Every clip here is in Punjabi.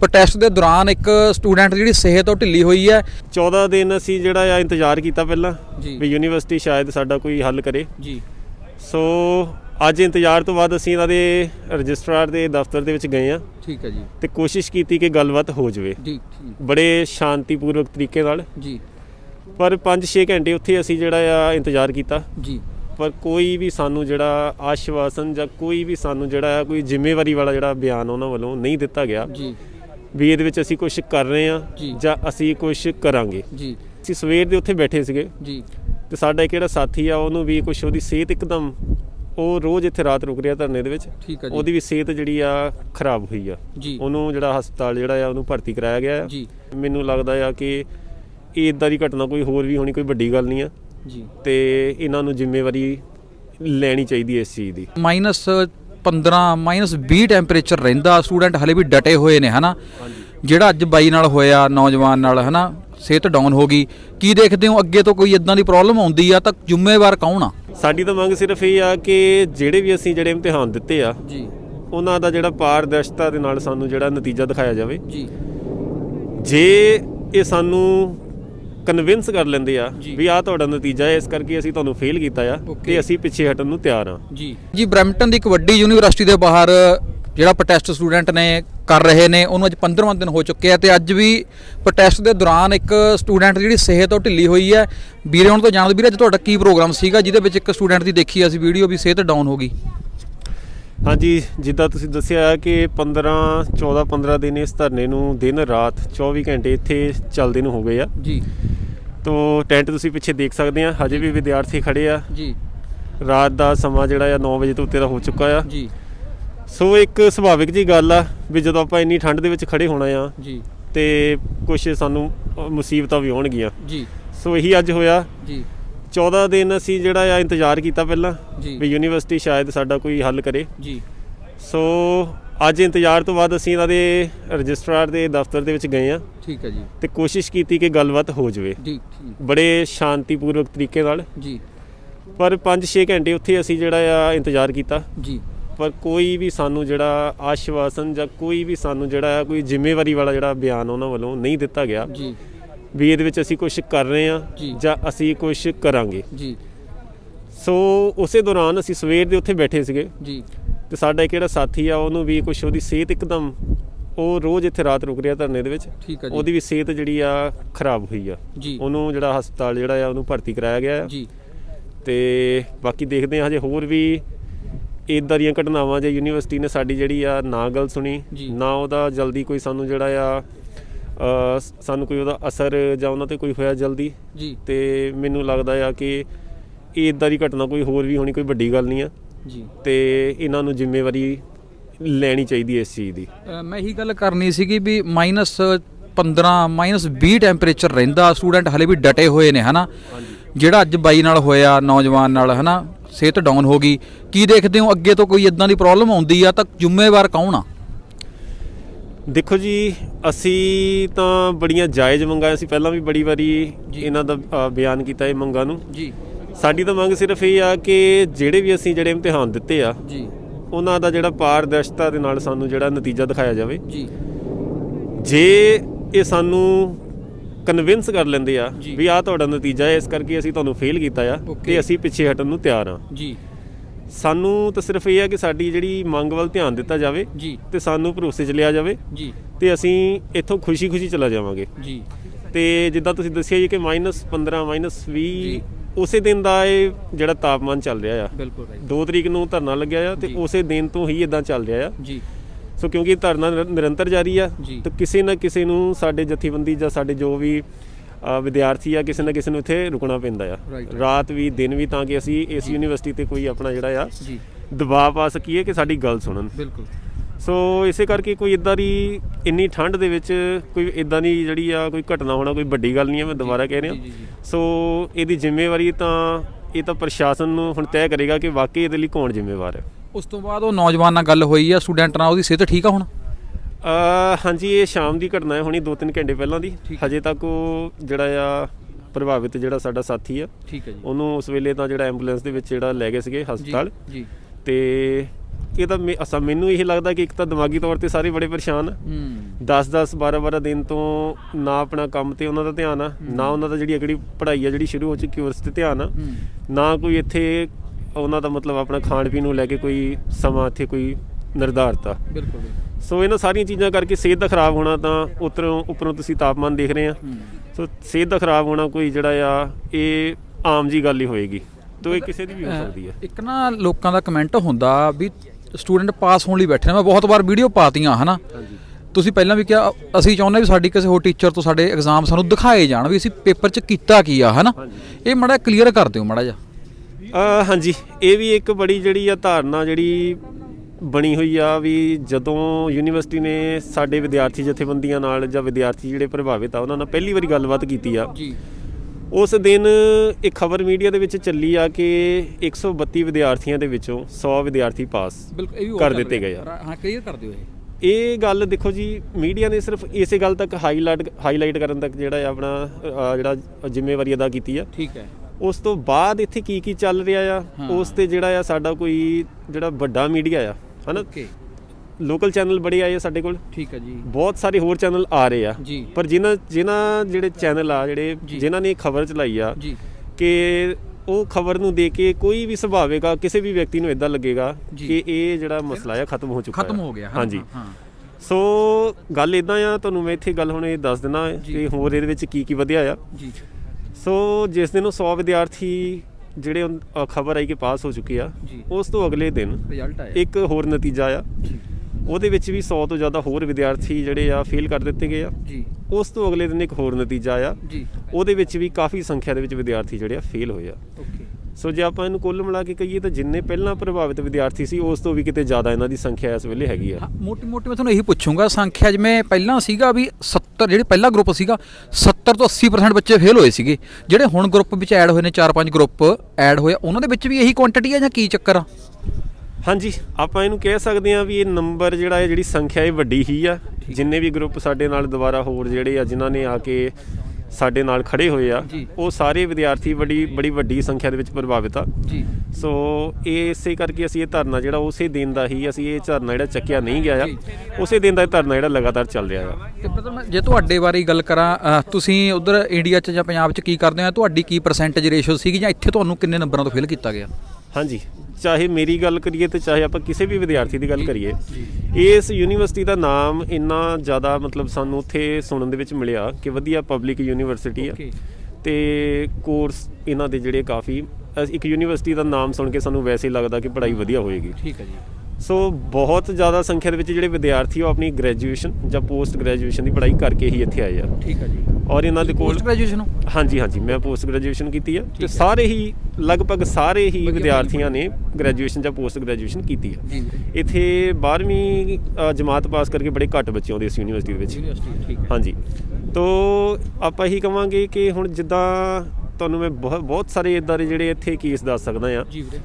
ਪ੍ਰੋਟੈਸਟ ਦੇ ਦੌਰਾਨ ਇੱਕ ਸਟੂਡੈਂਟ ਜਿਹੜੀ ਸਿਹਤ ਉਹ ਢਿੱਲੀ ਹੋਈ ਹੈ। 14 ਦਿਨ ਅਸੀਂ ਜਿਹੜਾ ਆ ਇੰਤਜ਼ਾਰ ਕੀਤਾ ਪਹਿਲਾਂ ਜੀ। ਵੀ ਯੂਨੀਵਰਸਿਟੀ ਸ਼ਾਇਦ ਸਾਡਾ ਕੋਈ ਹੱਲ ਕਰੇ। ਜੀ। ਸੋ ਅੱਜ ਇੰਤਜ਼ਾਰ ਤੋਂ ਬਾਅਦ ਅਸੀਂ ਇਹਨਾਂ ਦੇ ਰਜਿਸਟਰਾਰ ਦੇ ਦਫ਼ਤਰ ਦੇ ਵਿੱਚ ਗਏ ਆ ਠੀਕ ਹੈ ਜੀ। ਤੇ ਕੋਸ਼ਿਸ਼ ਕੀਤੀ ਕਿ ਗੱਲਬਾਤ ਹੋ ਜਾਵੇ। ਜੀ ਠੀਕ। ਬੜੇ ਸ਼ਾਂਤੀਪੂਰਵਕ ਤਰੀਕੇ ਨਾਲ। ਜੀ। ਪਰ 5-6 ਘੰਟੇ ਉੱਥੇ ਅਸੀਂ ਜਿਹੜਾ ਆ ਇੰਤਜ਼ਾਰ ਕੀਤਾ। ਜੀ। ਪਰ ਕੋਈ ਵੀ ਸਾਨੂੰ ਜਿਹੜਾ ਆਸ਼ਵਾਸਨ ਜਾਂ ਕੋਈ ਵੀ ਸਾਨੂੰ ਜਿਹੜਾ ਆ ਕੋਈ ਜ਼ਿੰਮੇਵਾਰੀ ਵਾਲਾ ਜਿਹੜਾ ਬਿਆਨ ਉਹਨਾਂ ਵੱਲੋਂ ਨਹੀਂ ਦਿੱਤਾ ਗਿਆ। ਜੀ। ਵੀ ਇਹਦੇ ਵਿੱਚ ਅਸੀਂ ਕੁਝ ਕਰ ਰਹੇ ਆ ਜੀ। ਅਸੀਂ ਕੁਝ ਕਰਾਂਗੇ। ਜੀ। ਅਸੀਂ ਸਵੇਰ ਦੇ ਉੱਥੇ ਬੈਠੇ ਸੀਗੇ। ਜੀ। ਤੇ ਸਾਡਾ ਇੱਕ ਜਿਹੜਾ ਸਾਥੀ ਆ ਉਹਨੂੰ ਵੀ ਕੁਝ ਉਹਦੀ ਸਿਹਤ ਇੱਕਦਮ ਉਹ ਰੋਜ਼ ਇੱਥੇ ਰਾਤ ਰੁਕ ਰਿਹਾ ਧਰਨੇ ਦੇ ਵਿੱਚ। ਠੀਕ ਹੈ ਜੀ। ਉਹਦੀ ਵੀ ਸਿਹਤ ਜਿਹੜੀ ਆ ਖਰਾਬ ਹੋਈ ਆ। ਉਹਨੂੰ ਜਿਹੜਾ ਹਸਪਤਾਲ ਜਿਹੜਾ ਆ ਉਹਨੂੰ ਭਰਤੀ ਕਰਾਇਆ ਗਿਆ ਜੀ। ਮੈਨੂੰ ਲੱਗਦਾ ਆ ਕਿ ਇਹ ਇਦਾਂ ਦੀ ਘਟਨਾ ਕੋਈ ਹੋਰ ਵੀ ਹੋਣੀ ਕੋਈ ਵੱਡੀ ਗੱਲ ਨਹੀਂ ਆ। ਜੀ। ਤੇ ਇਹਨਾਂ ਨੂੰ ਜ਼ਿੰਮੇਵਾਰੀ ਲੈਣੀ ਚਾਹੀਦੀ ਹੈ ਇਸ ਚੀਜ਼ ਦੀ। ਮਾਈਨਸ 15 ਮਾਈਨਸ 20 ਟੈਂਪਰੇਚਰ ਰਹਿੰਦਾ ਸਟੂਡੈਂਟ ਹਲੇ ਵੀ ਡਟੇ ਹੋਏ ਨੇ ਹਨਾ? ਜਿਹੜਾ ਅੱਜ ਬਾਈ ਨਾਲ ਹੋਇਆ ਨੌਜਵਾਨ ਨਾਲ ਹਨਾ? ਸਿਹਤ ਡਾਊਨ ਹੋ ਗਈ। ਕੀ ਦੇਖਦੇ ਹੋ? ਅੱਗੇ ਤੋਂ ਕੋਈ ਇਦਾਂ ਦੀ ਪ੍ਰੋਬਲਮ ਆਉਂਦੀ ਆ ਤਾਂ ਜ਼ਿੰਮੇਵਾਰ ਕੌਣ ਆ? ਸਾਡੀ ਤਾਂ ਮੰਗ ਸਿਰਫ ਇਹ ਆ ਕਿ ਜਿਹੜੇ ਵੀ ਅਸੀਂ ਜਿਹੜੇ ਇਮਤਿਹਾਨ ਦਿੱਤੇ ਆ ਜੀ। ਉਹਨਾਂ ਦਾ ਜਿਹੜਾ ਪਾਰਦਰਸ਼ਤਾ ਦੇ ਨਾਲ ਸਾਨੂੰ ਜਿਹੜਾ ਨਤੀਜਾ ਦਿਖਾਇਆ ਜਾਵੇ। ਜੀ। ਜੇ ਇਹ ਸਾਨੂੰ ਕਨਵਿੰਸ ਕਰ ਲੈਂਦੇ ਆ। ਵੀ ਆਹ ਤੁਹਾਡਾ ਨਤੀਜਾ ਹੈ ਇਸ ਕਰਕੇ ਅਸੀਂ ਤੁਹਾਨੂੰ ਫੇਲ ਕੀਤਾ ਆ. ਤੇ ਅਸੀਂ ਪਿੱਛੇ ਹਟਣ ਨੂੰ ਤਿਆਰ ਆ। ਜੀ। ਜੀ ਬ੍ਰੈਂਪਟਨ ਦੀ ਇੱਕ ਵੱਡੀ ਯੂਨੀਵਰਸਿਟੀ ਦੇ ਬਾਹਰ ਜਿਹੜਾ ਪ੍ਰੋਟੈਸਟ ਸਟੂਡੈਂਟ ਨੇ ਕਰ ਰਹੇ ਨੇ ਉਹਨੂੰ ਅੱਜ 15ਵਾਂ ਦਿਨ ਹੋ ਚੁੱਕਿਆ ਤੇ ਅੱਜ ਵੀ ਪ੍ਰੋਟੈਸਟ ਦੇ ਦੌਰਾਨ ਇੱਕ ਸਟੂਡੈਂਟ ਦੀ ਜਿਹੜੀ ਸਿਹਤ ਉਹ ਢਿੱਲੀ ਹੋਈ ਹੈ ਵੀਰੇ ਹੁਣ ਤੋਂ ਜਾਣਦੇ ਵੀਰੇ ਅੱਜ ਤੁਹਾਡਾ ਕੀ ਪ੍ਰੋਗਰਾਮ ਸੀਗਾ ਜਿਹਦੇ ਵਿੱਚ ਇੱਕ ਸਟੂਡੈਂਟ ਦੀ ਦੇਖੀ ਅਸੀਂ ਵੀਡੀਓ ਵੀ ਸਿਹਤ ਡਾਊਨ ਹੋ ਗਈ। ਹਾਂਜੀ ਜਿੱਦਾਂ ਤੁਸੀਂ ਦੱਸਿਆ ਕਿ 15 14 15 ਦਿਨ ਇਸ ਧਰਨੇ ਨੂੰ ਦਿਨ ਰਾਤ 24 ਘੰਟੇ ਇੱਥੇ ਚੱਲਦੇ ਨੂੰ ਹੋ ਗਏ ਆ। ਜੀ। ਤੋ ਟੈਂਟ ਤੁਸੀਂ ਪਿੱਛੇ ਦੇਖ ਸਕਦੇ ਆ ਹਜੇ ਵੀ ਵਿਦਿਆਰਥੀ ਖੜੇ ਆ। ਜੀ। ਰਾਤ ਦਾ ਸਮਾਂ ਜਿਹੜਾ ਆ 9 ਵਜੇ ਤੋਂ ਉੱਤੇ ਦਾ ਹੋ ਚੁੱਕਾ ਆ। ਜੀ। ਸੋ ਇੱਕ ਸੁਭਾਵਿਕ ਜੀ ਗੱਲ ਆ ਵੀ ਜਦੋਂ ਆਪਾਂ ਇੰਨੀ ਠੰਡ ਦੇ ਵਿੱਚ ਖੜੇ ਹੋਣਾ ਆ ਜੀ। ਤੇ ਕੁਝ ਸਾਨੂੰ ਮੁਸੀਬਤਾਂ ਵੀ ਆਉਣਗੀਆਂ। ਜੀ। ਸੋ ਇਹੀ ਅੱਜ ਹੋਇਆ। ਜੀ। 14 ਦਿਨ ਅਸੀਂ ਜਿਹੜਾ ਆ ਇੰਤਜ਼ਾਰ ਕੀਤਾ ਪਹਿਲਾਂ। ਵੀ ਯੂਨੀਵਰਸਿਟੀ ਸ਼ਾਇਦ ਸਾਡਾ ਕੋਈ ਹੱਲ ਕਰੇ। ਜੀ। ਸੋ ਅੱਜ ਇੰਤਜ਼ਾਰ ਤੋਂ ਬਾਅਦ ਅਸੀਂ ਇਹਨਾਂ ਦੇ ਰਜਿਸਟਰਾਰ ਦੇ ਦਫ਼ਤਰ ਦੇ ਵਿੱਚ ਗਏ ਆ ਠੀਕ ਹੈ ਜੀ। ਤੇ ਕੋਸ਼ਿਸ਼ ਕੀਤੀ ਕਿ ਗੱਲਬਾਤ ਹੋ ਜਾਵੇ। ਜੀ ਠੀਕ। ਬੜੇ ਸ਼ਾਂਤੀਪੂਰਵਕ ਤਰੀਕੇ ਨਾਲ। ਜੀ। ਪਰ 5-6 ਘੰਟੇ ਉੱਥੇ ਅਸੀਂ ਜਿਹੜਾ ਆ ਇੰਤਜ਼ਾਰ ਕੀਤਾ। ਜੀ। ਪਰ ਕੋਈ ਵੀ ਸਾਨੂੰ ਜਿਹੜਾ ਆਸ਼ਵਾਸਨ ਜਾਂ ਕੋਈ ਵੀ ਸਾਨੂੰ ਜਿਹੜਾ ਆ ਕੋਈ ਜ਼ਿੰਮੇਵਾਰੀ ਵਾਲਾ ਜਿਹੜਾ ਬਿਆਨ ਉਹਨਾਂ ਵੱਲੋਂ ਨਹੀਂ ਦਿੱਤਾ ਗਿਆ। ਜੀ। ਵੀ ਇਹਦੇ ਵਿੱਚ ਅਸੀਂ ਕੁਝ ਕਰ ਰਹੇ ਆ। ਜਾਂ। ਅਸੀਂ ਕੁਝ ਕਰਾਂਗੇ। ਜੀ। ਸੋ ਉਸੇ ਦੌਰਾਨ ਅਸੀਂ ਸਵੇਰ ਦੇ ਉੱਥੇ ਬੈਠੇ ਸੀਗੇ। ਜੀ। ਤੇ ਸਾਡਾ ਇੱਕ ਜਿਹੜਾ ਸਾਥੀ ਆ ਉਹਨੂੰ ਵੀ ਕੁਝ ਉਹਦੀ ਸਿਹਤ ਇੱਕਦਮ ਉਹ ਰੋਜ਼ ਇੱਥੇ ਰਾਤ ਰੁਕ ਰਿਹਾ ਧਰਨੇ ਦੇ ਵਿੱਚ। ਠੀਕ ਹੈ ਜੀ। ਉਹਦੀ ਵੀ ਸਿਹਤ ਜਿਹੜੀ ਆ ਖਰਾਬ ਹੋਈ ਆ। ਜੀ। ਉਹਨੂੰ ਜਿਹੜਾ ਹਸਪਤਾਲ ਜਿਹੜਾ ਆ ਉਹਨੂੰ ਭਰਤੀ ਕਰਾਇਆ ਗਿਆ ਜੀ। ਤੇ ਬਾਕੀ ਦੇਖਦੇ ਆ ਹਜੇ ਹੋਰ ਵੀ ਇਦਾਂ ਦੀਆਂ ਘਟਨਾਵਾਂ ਜੇ ਯੂਨੀਵਰਸਿਟੀ ਨੇ ਸਾਡੀ ਜਿਹੜੀ ਆ ਨਾ ਗੱਲ ਸੁਣੀ। ਨਾ ਉਹਦਾ ਜਲਦੀ ਕੋਈ ਸਾਨੂੰ ਜਿਹੜਾ ਆ ਸਾਨੂੰ ਕੋਈ ਉਹਦਾ ਅਸਰ ਜਾਂ ਉਹਨਾਂ ਤੇ ਕੋਈ ਹੋਇਆ ਜਲਦੀ। ਜੀ। ਤੇ ਮੈਨੂੰ ਲੱਗਦਾ ਆ ਕਿ ਇਹ ਇਦਾਂ ਦੀ ਘਟਨਾ ਕੋਈ ਹੋਰ ਵੀ ਹੋਣੀ ਕੋਈ ਵੱਡੀ ਗੱਲ ਨਹੀਂ ਆ। ਜੀ। ਤੇ ਇਹਨਾਂ ਨੂੰ ਜ਼ਿੰਮੇਵਾਰੀ ਲੈਣੀ ਚਾਹੀਦੀ ਹੈ ਇਸ ਚੀਜ਼ ਦੀ। ਮੈਂ ਇਹੀ ਗੱਲ ਕਰਨੀ ਸੀਗੀ ਵੀ ਮਾਈਨਸ 15 ਮਾਈਨਸ 20 ਟੈਂਪਰੇਚਰ ਰਹਿੰਦਾ ਸਟੂਡੈਂਟ ਹਲੇ ਵੀ ਡਟੇ ਹੋਏ ਨੇ ਹਨਾ? ਜਿਹੜਾ ਅੱਜ ਬਾਈ ਨਾਲ ਹੋਇਆ ਨੌਜਵਾਨ ਨਾਲ ਹਨਾ? ਸਿਹਤ ਡਾਊਨ ਹੋ ਗਈ। ਕੀ ਦੇਖਦੇ ਹੋ ਅੱਗੇ ਤੋਂ ਕੋਈ ਇਦਾਂ ਦੀ ਪ੍ਰੋਬਲਮ ਆਉਂਦੀ ਆ ਤਾਂ ਜ਼ਿੰਮੇਵਾਰ ਕੌਣ ਆ? ਦੇਖੋ ਜੀ ਅਸੀਂ ਤਾਂ ਬੜੀਆਂ ਜਾਇਜ਼ ਮੰਗਾਂ ਅਸੀਂ ਪਹਿਲਾਂ ਵੀ ਬੜੀ ਵਾਰੀ। ਇਹਨਾਂ ਦਾ ਬਿਆਨ ਕੀਤਾ ਇਹ ਮੰਗਾਂ ਨੂੰ। ਜੀ। ਸਾਡੀ ਤਾਂ ਮੰਗ ਸਿਰਫ ਇਹ ਆ ਕਿ ਜਿਹੜੇ ਵੀ ਅਸੀਂ ਜਿਹੜੇ ਇਮਤਿਹਾਨ ਦਿੱਤੇ ਆ ਜੀ। ਉਹਨਾਂ ਦਾ ਜਿਹੜਾ ਪਾਰਦਰਸ਼ਤਾ ਦੇ ਨਾਲ ਸਾਨੂੰ ਜਿਹੜਾ ਨਤੀਜਾ ਦਿਖਾਇਆ ਜਾਵੇ। ਜੀ। ਜੇ ਇਹ ਸਾਨੂੰ ਕਨਵਿੰਸ ਕਰ ਲੈਂਦੇ ਆ ਜੀ। ਵੀ ਆਹ ਤੁਹਾਡਾ ਨਤੀਜਾ ਹੈ ਇਸ ਕਰਕੇ ਅਸੀਂ ਤੁਹਾਨੂੰ ਫੇਲ ਕੀਤਾ ਆ Okay. ਤੇ ਅਸੀਂ ਪਿੱਛੇ ਹਟਣ ਨੂੰ ਤਿਆਰ ਆ। ਜੀ। ਸਾਨੂੰ ਤਾਂ ਸਿਰਫ ਇਹ ਆ ਕਿ ਸਾਡੀ ਜਿਹੜੀ ਮੰਗ ਵੱਲ ਧਿਆਨ ਦਿੱਤਾ ਜਾਵੇ ਜੀ। ਤੇ ਸਾਨੂੰ ਭਰੋਸੇ 'ਚ ਲਿਆ ਜਾਵੇ ਜੀ। ਤੇ ਅਸੀਂ ਇੱਥੋਂ ਖੁਸ਼ੀ-ਖੁਸ਼ੀ ਚਲਾ ਜਾਵਾਂਗੇ। ਜੀ। ਤੇ ਜਿੱਦਾਂ ਤੁਸੀਂ ਦੱਸਿਆ ਜੀ ਕਿ -15 -20 ਉਸੇ ਦਿਨ ਦਾ ਇਹ ਜਿਹੜਾ ਤਾਪਮਾਨ ਚੱਲ ਰਿਹਾ ਆ। ਬਿਲਕੁਲ ਰਾਈਟ 2 ਤਰੀਕ ਨੂੰ ਧਰਨਾ ਲੱਗਿਆ ਆ ਤੇ। ਉਸੇ ਦਿਨ ਤੋਂ ਹੀ ਇਦਾਂ ਚੱਲ ਰਿਹਾ ਆ। ਜੀ। ਸੋ ਕਿਉਂਕਿ ਧਰਨਾ ਨਿਰ- ਨਿਰੰਤਰ ਜਾਰੀ ਆ। ਤਾਂ ਕਿਸੇ ਨਾ ਕਿਸੇ ਨੂੰ ਸਾਡੇ ਜਥੇਬੰਦੀ ਜਾਂ ਸਾਡੇ ਜੋ ਵੀ ਵਿਦਿਆਰਥੀ ਆ ਕਿਸੇ ਨਾ ਕਿਸੇ ਨੂੰ ਇੱਥੇ ਰੁਕਣਾ ਪੈਂਦਾ ਆ. ਰਾਤ ਵੀ ਦਿਨ ਵੀ ਤਾਂ ਕਿ ਅਸੀਂ ਇਸ ਯੂਨੀਵਰਸਿਟੀ ਤੇ ਕੋਈ ਆਪਣਾ ਜਿਹੜਾ ਆ ਜੀ। ਦਬਾਅ ਪਾ ਸਕੀਏ ਕਿ ਸਾਡੀ ਗੱਲ ਸੁਣਨ। ਬਿਲਕੁਲ। ਸੋ ਇਸੇ ਕਰਕੇ ਕੋਈ ਇਦਾਂ ਦੀ ਇੰਨੀ ਠੰਡ ਦੇ ਵਿੱਚ ਕੋਈ ਇਦਾਂ ਦੀ ਜਿਹੜੀ ਆ ਕੋਈ ਘਟਨਾ ਹੋਣਾ ਕੋਈ ਵੱਡੀ ਗੱਲ ਨਹੀਂ ਹੈ ਮੈਂ ਦੁਬਾਰਾ ਕਹਿ ਰਿਹਾ। ਸੋ ਇਹਦੀ ਜ਼ਿੰਮੇਵਾਰੀ ਤਾਂ ਇਹ ਤਾਂ ਪ੍ਰਸ਼ਾਸਨ ਨੂੰ ਹੁਣ ਤੈਅ ਕਰੇਗਾ ਕਿ ਵਾਕਈ ਇਹਦੇ ਲਈ ਕੌਣ ਜ਼ਿੰਮੇਵਾਰ ਹੈ। ਉਸ ਤੋਂ ਬਾਅਦ ਉਹ ਨੌਜਵਾਨ ਨਾਲ ਗੱਲ ਹੋਈ ਆ ਸਟੂਡੈਂਟ ਨਾਲ ਉਹਦੀ ਸਿਹਤ ਠੀਕ ਆ ਹੁਣ? ਅ ਹਾਂਜੀ ਇਹ ਸ਼ਾਮ ਦੀ ਘਟਨਾ ਹੈ ਹੁਣੀ 2-3 ਘੰਟੇ ਪਹਿਲਾਂ ਦੀ। ਹਜੇ ਤੱਕ ਉਹ ਜਿਹੜਾ ਆ ਪ੍ਰਭਾਵਿਤ ਜਿਹੜਾ ਸਾਡਾ ਸਾਥੀ ਆ ਠੀਕ ਹੈ ਜੀ। ਉਹਨੂੰ ਉਸ ਵੇਲੇ ਤਾਂ ਜਿਹੜਾ ਐਂਬੂਲੈਂਸ ਦੇ ਵਿੱਚ ਜਿਹੜਾ ਲੈ ਗਏ ਸੀਗੇ ਹਸਪਤਾਲ। ਜੀ। ਤੇ ਇਹ ਤਾਂ ਮੇ- ਅਸਾਂ ਮੈਨੂੰ ਇਹ ਲੱਗਦਾ ਕਿ ਇੱਕ ਤਾਂ ਦਿਮਾਗੀ ਤੌਰ ਤੇ ਸਾਰੇ ਬੜੇ ਪਰੇਸ਼ਾਨ ਆ। ਹੂੰ। 10 10 12 12 ਦਿਨ ਤੋਂ ਨਾ ਆਪਣਾ ਕੰਮ ਤੇ ਉਹਨਾਂ ਦਾ ਧਿਆਨ ਆ ਨਾ ਉਹਨਾਂ ਦਾ ਜਿਹੜੀ ਅਗਲੀ ਪੜ੍ਹਾਈ ਆ ਜਿਹੜੀ ਸ਼ੁਰੂ ਹੋ ਚੁੱਕੀ ਉਸ ਤੇ ਧਿਆਨ ਆ। ਹੂੰ। ਨਾ ਕੋਈ ਇੱਥੇ ਉਹਨਾਂ ਦਾ ਮਤਲਬ ਆਪਣਾ ਖਾਣ ਪੀਣ ਨੂੰ ਲੈ ਕੇ ਕੋਈ ਸਮਾਂ ਇੱਥੇ ਕੋਈ ਨਿਰਧਾਰਤ ਆ। ਬਿਲਕੁਲ ਸੋ ਇਹਨਾਂ ਸਾਰੀਆਂ ਚੀਜ਼ਾਂ ਕਰਕੇ ਸਿਹਤ ਦਾ ਖਰਾਬ ਹੋਣਾ ਤਾਂ ਉੱਪਰੋਂ ਉੱਪਰੋਂ ਤੁਸੀਂ ਤਾਪਮਾਨ ਦੇਖ ਰਹੇ ਆ। ਹੂੰ। ਸੋ ਸਿਹਤ ਦਾ ਖਰਾਬ ਹੋਣਾ ਕੋਈ ਜਿਹੜਾ ਆ ਇਹ ਆਮ ਜੀ ਗੱਲ ਹੀ ਹੋਏਗੀ। ਤੋ ਇਹ ਕਿਸੇ ਦੀ ਵੀ ਹੋ ਸਕਦੀ ਹੈ ਇੱਕ ਨਾ ਲੋਕਾਂ ਦਾ ਕਮੈਂਟ ਹੁੰਦਾ ਵੀ ਸਟੂਡੈਂਟ ਪਾਸ ਹੋਣ ਲਈ ਬੈਠੇ ਨੇ। ਮੈਂ ਬਹੁਤ ਵਾਰ ਵੀਡੀਓ ਪਾਤੀਆਂ ਹਨਾ? ਤੁਸੀਂ ਪਹਿਲਾਂ ਵੀ ਕਿਹਾ ਅਸੀਂ ਚਾਹੁੰਦੇ ਵੀ ਸਾਡੀ ਕਿਸੇ ਹੋਰ ਟੀਚਰ ਤੋਂ ਸਾਡੇ ਐਗਜ਼ਾਮ ਸਾਨੂੰ ਦਿਖਾਏ ਜਾਣ ਵੀ ਅਸੀਂ ਪੇਪਰ 'ਚ ਕੀਤਾ ਕੀ ਆ ਹਨਾ? ਇਹ ਮੜਾ ਕਲੀਅਰ ਕਰ ਦਿਓ ਮੜਾ ਜਾ ਅ, ਹਾਂਜੀ। ਇਹ ਵੀ ਇੱਕ ਬੜੀ ਜਿਹੜੀ ਆ ਧਾਰਨਾ ਜਿਹੜੀ ਬਣੀ ਹੋਈ ਆ ਵੀ ਜਦੋਂ ਯੂਨੀਵਰਸਿਟੀ ਨੇ ਸਾਡੇ ਵਿਦਿਆਰਥੀ ਜਥੇਬੰਦੀਆਂ ਨਾਲ ਜਾਂ ਵਿਦਿਆਰਥੀ ਜਿਹੜੇ ਪ੍ਰਭਾਵਿਤ ਆ ਉਹਨਾਂ ਨਾਲ ਪਹਿਲੀ ਵਾਰੀ ਗੱਲਬਾਤ ਕੀਤੀ ਆ। ਜੀ। ਉਸ ਦਿਨ ਇੱਕ ਖਬਰ ਮੀਡੀਆ ਦੇ ਵਿੱਚ ਚੱਲੀ ਆ ਕਿ 132 ਵਿਦਿਆਰਥੀਆਂ ਦੇ ਵਿੱਚੋਂ 100 ਵਿਦਿਆਰਥੀ ਪਾਸ ਕਰ ਦਿੱਤੇ। ਗਏ ਆ। ਹਾਂ ਕਲੀਅਰ ਕਰ ਦਿਓ ਇਹ ਇਹ ਗੱਲ ਦੇਖੋ ਜੀ ਮੀਡੀਆ ਨੇ ਸਿਰਫ ਇਸੇ ਗੱਲ ਤੱਕ ਹਾਈਲਾਈਟ ਹਾਈਲਾਈਟ ਕਰਨ ਤੱਕ ਜਿਹੜਾ ਆਪਣਾ ਜਿਹੜਾ ਜ਼ਿੰਮੇਵਾਰੀ ਅਦਾ ਕੀਤੀ ਆ ਠੀਕ ਹੈ ਉਸ ਤੋਂ ਬਾਅਦ ਇੱਥੇ ਕੀ ਕੀ ਚੱਲ ਰਿਹਾ ਆ। ਉਸ ਤੇ ਜਿਹੜਾ ਆ ਸਾਡਾ ਕੋਈ ਜਿਹੜਾ ਵੱਡਾ ਮੀਡੀਆ ਆ ਹਨਾ ਲੋਕਲ ਚੈਨਲ ਬੜੇ ਆਏ ਆ ਸਾਡੇ ਕੋਲ ਠੀਕ ਹੈ ਜੀ ਬਹੁਤ ਸਾਰੇ ਹੋਰ ਚੈਨਲ ਆ ਰਹੇ ਆ ਪਰ ਜਿਨ੍ਹਾਂ ਜਿਨ੍ਹਾਂ ਜਿਹੜੇ ਚੈਨਲ ਆ ਜਿਹੜੇ। ਜਿਨ੍ਹਾਂ ਨੇ ਖਬਰ ਚਲਾਈ ਆ ਕਿ ਉਹ ਖਬਰ ਨੂੰ ਦੇ ਕੇ ਕੋਈ ਵੀ ਸੁਭਾਵੇਗਾ ਕਿਸੇ ਵੀ ਵਿਅਕਤੀ ਨੂੰ ਇਦਾਂ ਲੱਗੇਗਾ। ਕਿ ਇਹ ਜਿਹੜਾ ਮਸਲਾ ਆ ਖਤਮ ਹੋ ਚੁੱਕਾ ਖਤਮ ਆ। ਹੋ ਗਿਆ? ਹਾਂਜੀ ਹਾਂ ਸੋ ਗੱਲ ਇਦਾਂ ਆ ਤੁਹਾਨੂੰ ਮੈਂ ਇੱਥੇ ਗੱਲ ਹੁਣ ਇਹ ਦੱਸ ਦਿੰਦਾ। ਕਿ ਹੋਰ ਇਹਦੇ ਵਿੱਚ ਕੀ ਕੀ ਵਧਿਆ ਆ ਜੀ ਸੋ ਜਿਸ ਦਿਨ ਉਹ 100 ਵਿਦਿਆਰਥੀ ਜਿਹੜੇ ਖਬਰ ਆਈ ਕਿ ਪਾਸ ਹੋ ਚੁੱਕੇ ਆ। ਉਸ ਤੋਂ ਅਗਲੇ ਦਿਨ ਰਿਜ਼ਲਟ ਆਇਆ ਇੱਕ ਹੋਰ ਨਤੀਜਾ ਆ ਜੀ ਉਹਦੇ ਵਿੱਚ ਵੀ 100 ਤੋਂ ਜ਼ਿਆਦਾ ਹੋਰ ਵਿਦਿਆਰਥੀ ਜਿਹੜੇ ਆ ਫੇਲ ਕਰ ਦਿੱਤੇ ਗਏ ਆ। ਜੀ। ਉਸ ਤੋਂ ਅਗਲੇ ਦਿਨ ਇੱਕ ਹੋਰ ਨਤੀਜਾ ਆ ਜੀ। ਉਹਦੇ ਵਿੱਚ ਵੀ ਕਾਫੀ ਸੰਖਿਆ ਦੇ ਵਿੱਚ ਵਿਦਿਆਰਥੀ ਜਿਹੜੇ ਆ ਫੇਲ ਹੋਏ ਆ। ਓਕੇ। ਸੋ ਜੇ ਆਪਾਂ ਇਹਨੂੰ ਕੁੱਲ ਮਿਲਾ ਕੇ ਕਹੀਏ ਤਾਂ ਜਿੰਨੇ ਪਹਿਲਾਂ ਪ੍ਰਭਾਵਿਤ ਵਿਦਿਆਰਥੀ ਸੀ ਉਸ ਤੋਂ ਵੀ ਕਿਤੇ ਜ਼ਿਆਦਾ ਇਹਨਾਂ ਦੀ ਸੰਖਿਆ ਇਸ ਵੇਲੇ ਹੈਗੀ ਆ। ਮੋਟੀ ਮੋਟੀ ਮੈਂ ਤੁਹਾਨੂੰ ਇਹੀ ਪੁੱਛੂੰਗਾ ਸੰਖਿਆ ਜਿਵੇਂ ਪਹਿਲਾਂ ਸੀਗਾ ਵੀ 70 ਜਿਹੜੇ ਪਹਿਲਾ ਗਰੁੱਪ ਸੀਗਾ 70 ਤੋਂ 80% ਬੱਚੇ ਫੇਲ ਹੋਏ ਸੀਗੇ। ਜਿਹੜੇ ਹੁਣ ਗਰੁੱਪ ਵਿੱਚ ਐਡ ਹੋਏ ਨੇ 4-5 ਗਰੁੱਪ ਐਡ ਹੋਏ ਆ, ਉਹਨਾਂ ਦੇ ਵਿੱਚ ਵੀ ਇਹੀ ਕੁਆਂਟੀਟੀ ਆ ਜਾਂ ਕੀ ਚੱਕਰ ਆ? ਹਾਂਜੀ ਆਪਾਂ ਇਹਨੂੰ ਕਹਿ ਸਕਦੇ ਹਾਂ ਵੀ ਇਹ ਨੰਬਰ ਜਿਹੜਾ ਹੈ ਜਿਹੜੀ ਸੰਖਿਆ ਇਹ ਵੱਡੀ ਹੀ ਆ। ਜਿੰਨੇ ਵੀ ਗਰੁੱਪ ਸਾਡੇ ਨਾਲ ਦੁਬਾਰਾ ਹੋਰ ਜਿਹੜੇ ਆ ਜਿਨ੍ਹਾਂ ਨੇ ਆ ਕੇ ਸਾਡੇ ਨਾਲ ਖੜੇ ਹੋਏ ਆ। ਉਹ ਸਾਰੇ ਵਿਦਿਆਰਥੀ ਬੜੀ ਬੜੀ ਵੱਡੀ ਸੰਖਿਆ ਦੇ ਵਿੱਚ ਪ੍ਰਭਾਵਿਤ ਆ। ਜੀ। ਸੋ ਇਹ ਇਸੇ ਕਰਕੇ ਅਸੀਂ ਇਹ ਧਰਨਾ ਜਿਹੜਾ ਉਸੇ ਦਿਨ ਦਾ ਹੀ ਅਸੀਂ ਇਹ ਧਰਨਾ ਜਿਹੜਾ ਚੱਕਿਆ ਨਹੀਂ ਗਿਆ ਆ। ਉਸੇ ਦਿਨ ਦਾ ਇਹ ਧਰਨਾ ਜਿਹੜਾ ਲਗਾਤਾਰ ਚੱਲ ਰਿਹਾ ਆ। ਤੇ ਜੇ ਤੁਹਾਡੇ ਬਾਰੇ ਗੱਲ ਕਰਾਂ ਤੁਸੀਂ ਉਧਰ ਇੰਡੀਆ 'ਚ ਜਾਂ ਪੰਜਾਬ 'ਚ ਕੀ ਕਰਦੇ ਹੋ ਤੁਹਾਡੀ ਕੀ ਪਰਸੈਂਟੇਜ ਰੇਸ਼ੋ ਸੀਗੀ ਜਾਂ ਇੱਥੇ ਤੁਹਾਨੂੰ ਕਿੰਨੇ ਨੰਬਰਾਂ ਤੋਂ ਫੇਲ ਕੀਤਾ ਗਿਆ? ਹਾਂਜੀ ਚਾਹੇ ਮੇਰੀ ਗੱਲ ਕਰੀਏ ਤੇ ਚਾਹੇ ਆਪਾਂ ਕਿਸੇ ਵੀ ਵਿਦਿਆਰਥੀ ਦੀ ਗੱਲ ਕਰੀਏ। ਇਸ ਯੂਨੀਵਰਸਿਟੀ ਦਾ ਨਾਮ ਇੰਨਾ ਜ਼ਿਆਦਾ ਮਤਲਬ ਸਾਨੂੰ ਉੱਥੇ ਸੁਣਨ ਦੇ ਵਿੱਚ ਮਿਲਿਆ ਕਿ ਵਧੀਆ ਪਬਲਿਕ ਯੂਨੀਵਰਸਿਟੀ ਆ. ਤੇ ਕੋਰਸ ਇਹਨਾਂ ਦੇ ਜਿਹੜੇ ਕਾਫੀ ਇੱਕ ਯੂਨੀਵਰਸਿਟੀ ਦਾ ਨਾਮ ਸੁਣ ਕੇ ਸਾਨੂੰ ਵੈਸੇ ਹੀ ਲੱਗਦਾ ਕਿ ਪੜ੍ਹਾਈ ਵਧੀਆ ਹੋਏਗੀ। ਠੀਕ ਹੈ ਜੀ। ਸੋ ਬਹੁਤ ਜ਼ਿਆਦਾ ਸੰਖਿਆ ਦੇ ਵਿੱਚ ਜਿਹੜੇ ਵਿਦਿਆਰਥੀ ਉਹ ਆਪਣੀ ਗ੍ਰੈਜੂਏਸ਼ਨ ਜਾਂ ਪੋਸਟ ਗ੍ਰੈਜੂਏਸ਼ਨ ਦੀ ਪੜ੍ਹਾਈ ਕਰਕੇ ਹੀ ਇੱਥੇ ਆਏ ਆ। ਠੀਕ ਹੈ ਜੀ। ਔਰ ਇਹਨਾਂ ਦੇ ਕੋਲ ਪੋਸਟ ਗ੍ਰੈਜੂਏਸ਼ਨ ਹਾਂਜੀ ਹਾਂਜੀ ਮੈਂ ਪੋਸਟ ਗ੍ਰੈਜੂਏਸ਼ਨ ਕੀਤੀ ਆ। ਤੇ। ਸਾਰੇ ਹੀ ਲਗਭਗ ਸਾਰੇ ਹੀ ਵਿਦਿਆਰਥੀਆਂ ਨੇ ਗ੍ਰੈਜੂਏਸ਼ਨ ਜਾਂ ਪੋਸਟ ਗ੍ਰੈਜੂਏਸ਼ਨ ਕੀਤੀ ਆ। ਇੱਥੇ 12ਵੀਂ ਅ, ਜਮਾਤ ਪਾਸ ਕਰਕੇ ਬੜੇ ਘੱਟ ਬੱਚੇ ਆਉਂਦੇ ਇਸ ਯੂਨੀਵਰਸਿਟੀ ਦੇ ਵਿੱਚ। ਯੂਨੀਵਰਸਿਟੀ ਠੀਕ ਹੈ। ਹਾਂਜੀ। ਤੋ ਆਪਾਂ ਇਹੀ ਕਵਾਂਗੇ ਕਿ ਹੁਣ ਜਿੱਦਾਂ ਤੁਹਾਨੂੰ ਮੈਂ ਬਹੁਤ ਬਹੁਤ ਸਾਰੇ ਇਦਾਂ ਦੇ ਜਿਹੜੇ ਇੱਥੇ ਕੇਸ ਦੱਸ ਸਕਦਾ ਆ ਜੀ ਵੀਰੇ।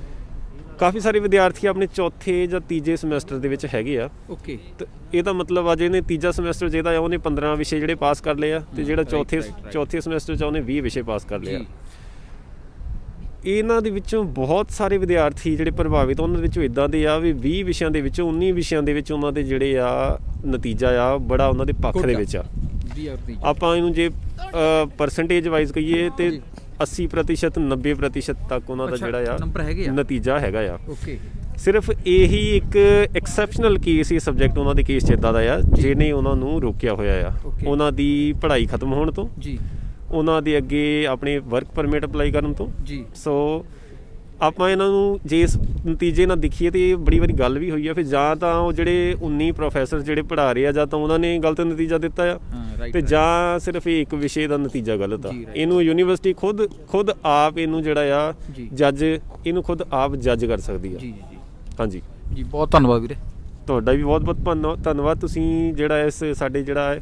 ਕਾਫੀ ਸਾਰੇ ਵਿਦਿਆਰਥੀ ਆਪਣੇ ਚੌਥੇ ਜਾਂ ਤੀਜੇ ਸਮੈਸਟਰ ਦੇ ਵਿੱਚ ਹੈਗੇ ਆ ਓਕੇ ਤੇ ਇਹਦਾ ਮਤਲਬ ਆ ਜਿਹਨੇ ਤੀਜਾ ਸਮੈਸਟਰ ਜਿਹਦਾ ਆ ਉਹਨੇ 15 ਵਿਸ਼ੇ ਜਿਹੜੇ ਪਾਸ ਕਰ ਲਏ ਆ ਤੇ ਜਿਹੜਾ ਚੌਥੇ. ਚੌਥੇ ਸਮੈਸਟਰ ਚ ਉਹਨੇ 20 ਵਿਸ਼ੇ ਪਾਸ ਕਰ ਲਏ ਆ ਜੀ ਇਹਨਾਂ ਦੇ ਵਿੱਚੋਂ ਬਹੁਤ ਸਾਰੇ ਵਿਦਿਆਰਥੀ ਜਿਹੜੇ ਪ੍ਰਭਾਵਿਤ ਉਹਨਾਂ ਦੇ ਵਿੱਚੋਂ ਇਦਾਂ ਦੇ ਆ ਵੀ 20 ਵਿਸ਼ਿਆਂ ਦੇ ਵਿੱਚੋਂ 19 ਵਿਸ਼ਿਆਂ ਦੇ ਵਿੱਚ ਉਹਨਾਂ ਦੇ ਜਿਹੜੇ ਆ ਨਤੀਜਾ ਆ ਬੜਾ ਉਹਨਾਂ ਦੇ ਪੱਖ ਦੇ। ਵਿੱਚ ਆ ਜੀ ਆਪਾਂ ਇਹਨੂੰ ਜੇ ਪਰਸੈਂਟੇਜ ਵਾਈਜ਼ ਕਹੀਏ ਤੇ ਜੀ। 80% 90% ਤੱਕ ਉਹਨਾਂ ਦਾ ਜਿਹੜਾ ਆ number ਹੈਗੇ ਆ। ਨਤੀਜਾ ਹੈਗਾ ਆ। ਓਕੇ ਸਿਰਫ ਇਹੀ ਇੱਕ ਐਕਸੈਪਸ਼ਨਲ ਕੇਸ ਹੀ ਸਬਜੈਕਟ ਉਹਨਾਂ ਦੇ ਕੇਸ ਚ ਇਦਾਂ ਦਾ ਆ ਜਿਹਨੇ ਉਹਨਾਂ ਨੂੰ ਰੋਕਿਆ ਹੋਇਆ ਆ. ਉਹਨਾਂ ਦੀ ਪੜ੍ਹਾਈ ਖਤਮ ਹੋਣ ਤੋਂ ਜੀ। ਉਹਨਾਂ ਦੇ ਅੱਗੇ ਆਪਣੇ ਵਰਕ ਪਰਮਿਟ ਅਪਲਾਈ ਕਰਨ ਤੋਂ। ਜੀ। ਸੋ ਆਪਾਂ ਇਹਨਾਂ ਨੂੰ ਜੇ ਇਸ ਨਤੀਜੇ ਨਾਲ ਦੇਖੀਏ ਤੇ ਇਹ ਬੜੀ ਵਾਰੀ ਗੱਲ ਵੀ ਹੋਈ ਆ ਫਿਰ ਜਾਂ ਤਾਂ ਉਹ ਜਿਹੜੇ 19 ਪ੍ਰੋਫੈਸਰ ਜਿਹੜੇ ਪੜ੍ਹਾ ਰਹੇ ਆ ਜਾਂ ਤਾਂ ਉਹਨਾਂ ਨੇ ਗਲਤ ਨਤੀਜਾ ਦਿੱਤਾ ਆ। ਤੇ ਜਾਂ ਸਿਰਫ ਇਹ ਇੱਕ ਵਿਸ਼ੇ ਦਾ ਨਤੀਜਾ ਗਲਤ ਆ. ਇਹਨੂੰ ਯੂਨੀਵਰਸਿਟੀ ਖੁਦ ਖੁਦ ਆਪ ਇਹਨੂੰ ਜਿਹੜਾ ਆ। ਜੱਜ ਇਹਨੂੰ ਖੁਦ ਆਪ ਜੱਜ ਕਰ ਸਕਦੀ ਆ। ਜੀ ਜੀ ਜੀ। ਹਾਂਜੀ। ਜੀ ਬਹੁਤ ਧੰਨਵਾਦ ਵੀਰੇ। ਤੁਹਾਡਾ ਵੀ ਬਹੁਤ ਬਹੁਤ ਧੰਨਵਾ- ਧੰਨਵਾਦ ਤੁਸੀਂ ਜਿਹੜਾ ਇਸ ਸਾਡੇ ਜਿਹੜਾ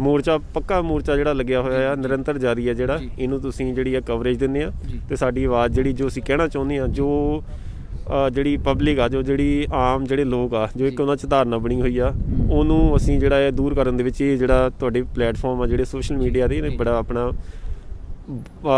ਮੋਰਚਾ ਪੱਕਾ ਮੋਰਚਾ ਜਿਹੜਾ ਲੱਗਿਆ ਹੋਇਆ ਆ ਨਿਰੰਤਰ ਜਾਰੀ ਹੈ ਜਿਹੜਾ। ਇਹਨੂੰ ਤੁਸੀਂ ਜਿਹੜੀ ਆ ਕਵਰੇਜ ਦਿੰਦੇ ਆ। ਤੇ ਸਾਡੀ ਆਵਾਜ਼ ਜਿਹੜੀ ਜੋ ਅਸੀਂ ਕਹਿਣਾ ਚਾਹੁੰਦੇ ਆ ਜੋ ਜਿਹੜੀ ਪਬਲਿਕ ਆ ਜੋ ਜਿਹੜੀ ਆਮ ਜਿਹੜੇ ਲੋਕ ਆ ਜੋ ਇੱਕ। ਉਹਨਾਂ ਚ ਧਾਰਨਾ ਬਣੀ ਹੋਈ ਆ। ਉਹਨੂੰ ਅਸੀਂ ਜਿਹੜਾ ਇਹ ਦੂਰ ਕਰਨ ਦੇ ਵਿੱਚ ਇਹ ਜਿਹੜਾ ਤੁਹਾਡੇ ਪਲੇਟਫਾਰਮ ਆ ਜਿਹੜੇ ਸੋਸ਼ਲ ਮੀਡੀਆ ਦੇ ਇਹਨੇ। ਬੜਾ ਆਪਣਾ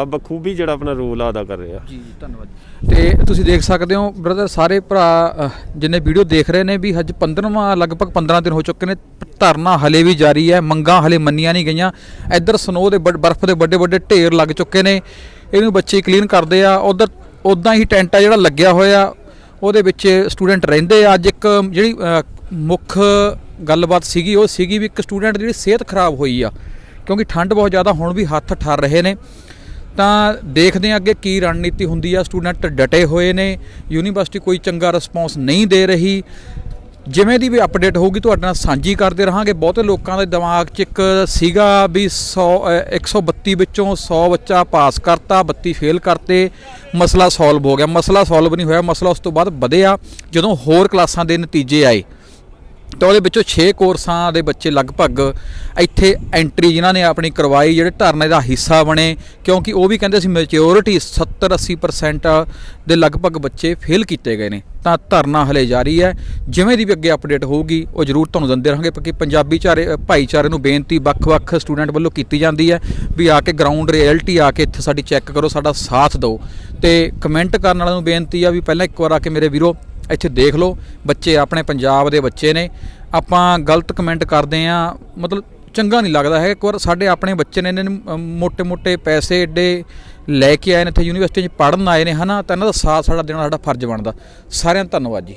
ਬਖੂਬੀ ਜਿਹੜਾ ਆਪਣਾ ਰੋਲ ਅਦਾ ਕਰ ਰਿਹਾ। ਜੀ ਜੀ ਧੰਨਵਾਦ ਤੇ ਤੁਸੀਂ ਦੇਖ ਸਕਦੇ ਹੋ ਬ੍ਰਦਰ ਸਾਰੇ ਭਰਾ ਅਹ, ਜਿੰਨੇ ਵੀਡੀਓ ਦੇਖ ਰਹੇ ਨੇ ਵੀ ਅੱਜ 15ਵਾਂ ਲਗਭਗ 15 ਦਿਨ ਹੋ ਚੁੱਕੇ ਨੇ ਧਰਨਾ ਹਲੇ ਵੀ ਜਾਰੀ ਹੈ ਮੰਗਾਂ ਹਲੇ ਮੰਨੀਆਂ ਨਹੀਂ ਗਈਆਂ। ਇੱਧਰ ਸਨੋ ਦੇ ਵੱਡ- ਬਰਫ਼ ਦੇ ਵੱਡੇ ਵੱਡੇ ਢੇਰ ਲੱਗ ਚੁੱਕੇ ਨੇ। ਇਹਨੂੰ ਬੱਚੇ ਕਲੀਨ ਕਰਦੇ ਆ। ਉਧਰ ਉਦਾਂ ਹੀ ਟੈਂਟ ਆ ਜਿਹੜਾ ਲੱਗਿਆ ਹੋਇਆ। ਉਹਦੇ ਵਿੱਚ ਸਟੂਡੈਂਟ ਰਹਿੰਦੇ ਆ। ਅੱਜ ਇੱਕ ਜਿਹੜੀ ਅਹ, ਮੁੱਖ ਗੱਲਬਾਤ ਸੀਗੀ ਉਹ ਸੀਗੀ ਵੀ ਇੱਕ ਸਟੂਡੈਂਟ ਦੀ ਜਿਹੜੀ ਸਿਹਤ ਖਰਾਬ ਹੋਈ ਆ। ਕਿਉਂਕਿ ਠੰਡ ਬਹੁਤ ਜ਼ਿਆਦਾ ਹੁਣ ਵੀ ਹੱਥ ਠਰ ਰਹੇ ਨੇ। ਤਾਂ ਦੇਖਦੇ ਹਾਂ ਅੱਗੇ ਕੀ ਰਣਨੀਤੀ ਹੁੰਦੀ ਆ। ਸਟੂਡੈਂਟ ਡਟੇ ਹੋਏ ਨੇ ਯੂਨੀਵਰਸਿਟੀ ਕੋਈ ਚੰਗਾ ਰਿਸਪੌਂਸ ਨਹੀਂ ਦੇ ਰਹੀ। ਜਿਵੇਂ ਦੀ ਵੀ ਅਪਡੇਟ ਹੋਊਗੀ ਤੁਹਾਡੇ ਨਾਲ ਸਾਂਝੀ ਕਰਦੇ ਰਹਾਂਗੇ। ਬਹੁਤੇ ਲੋਕਾਂ ਦੇ ਦਿਮਾਗ 'ਚ ਇੱਕ ਸੀਗਾ ਵੀ 100 ਅ, 132 ਵਿੱਚੋਂ 100 ਬੱਚਾ ਪਾਸ ਕਰਤਾ 32 ਫੇਲ ਕਰਤੇ। ਮਸਲਾ ਸੋਲਵ ਹੋ ਗਿਆ। ਮਸਲਾ ਸੋਲਵ ਨਹੀਂ ਹੋਇਆ। ਮਸਲਾ ਉਸ ਤੋਂ ਬਾਅਦ ਵਧਿਆ। ਜਦੋਂ ਹੋਰ ਕਲਾਸਾਂ ਦੇ ਨਤੀਜੇ ਆਏ ਤਾਂ ਉਹਦੇ ਵਿੱਚੋਂ 6 ਕੋਰਸਾਂ ਦੇ ਬੱਚੇ ਲਗਭਗ ਇੱਥੇ ਐਂਟਰੀ ਜਿਨ੍ਹਾਂ ਨੇ ਆਪਣੀ ਕਰਵਾਈ, ਜਿਹੜੇ ਧਰਨੇ ਦਾ ਹਿੱਸਾ ਬਣੇ, ਕਿਉਂਕਿ ਉਹ ਵੀ ਕਹਿੰਦੇ ਸੀ ਮੈਚਿਓਰਿਟੀ 70 80% ਦੇ ਲਗਭਗ ਬੱਚੇ ਫੇਲ ਕੀਤੇ ਗਏ ਨੇ। ਤਾਂ ਧਰਨਾ ਹਲੇ ਜਾਰੀ ਹੈ। ਜਿਵੇਂ ਦੀ ਵੀ ਅੱਗੇ ਅਪਡੇਟ ਹੋਊਗੀ, ਉਹ ਜ਼ਰੂਰ ਤੁਹਾਨੂੰ ਦਿੰਦੇ ਰਹਾਂਗੇ, ਕਿਉਂਕਿ ਪੰਜਾਬੀ ਚਾਰੇ, ਭਾਈਚਾਰੇ ਨੂੰ ਬੇਨਤੀ ਵੱਖ-ਵੱਖ ਸਟੂਡੈਂਟ ਵੱਲੋਂ ਕੀਤੀ ਜਾਂਦੀ ਹੈ ਵੀ ਆ ਕੇ ਗਰਾਊਂਡ ਰਿਐਲਿਟੀ ਆ ਕੇ ਇੱਥੇ ਸਾਡੀ ਚੈੱਕ ਕਰੋ, ਸਾਡਾ ਸਾਥ ਦਿਓ। ਤੇ ਕਮੈਂਟ ਕਰਨ ਵਾਲਿਆਂ ਨੂੰ ਬੇਨਤੀ ਆ ਵੀ ਪਹਿਲਾਂ ਇੱਕ ਵਾਰ ਆ ਕੇ ਮੇਰੇ ਵੀਰੋ ਇੱਥੇ ਦੇਖ ਲਓ, ਬੱਚੇ ਆਪਣੇ ਪੰਜਾਬ ਦੇ ਬੱਚੇ ਨੇ। ਆਪਾਂ ਗਲਤ ਕਮੈਂਟ ਕਰਦੇ ਆ ਮਤਲਬ ਚੰਗਾ ਨਹੀਂ ਲੱਗਦਾ ਹੈ ਇੱਕ ਵਾਰ ਸਾਡੇ ਆਪਣੇ ਬੱਚੇ ਨੇ, ਇਹਨਾਂ ਨੂੰ ਮੋٹے-ਮੋٹے ਪੈਸੇ ਏਡੇ ਲੈ ਕੇ ਆਏ ਨੇ ਇੱਥੇ ਯੂਨੀਵਰਸਿਟੀ 'ਚ ਪੜਨ ਆਏ ਨੇ, ਹਨਾ? ਤਾਂ ਇਹਨਾਂ ਦਾ ਸਾਥ ਸਾਡਾ ਦੇਣਾ ਸਾਡਾ ਫਰਜ਼ ਬਣਦਾ। ਸਾਰਿਆਂ ਦਾ ਧੰਨਵਾਦ ਜੀ।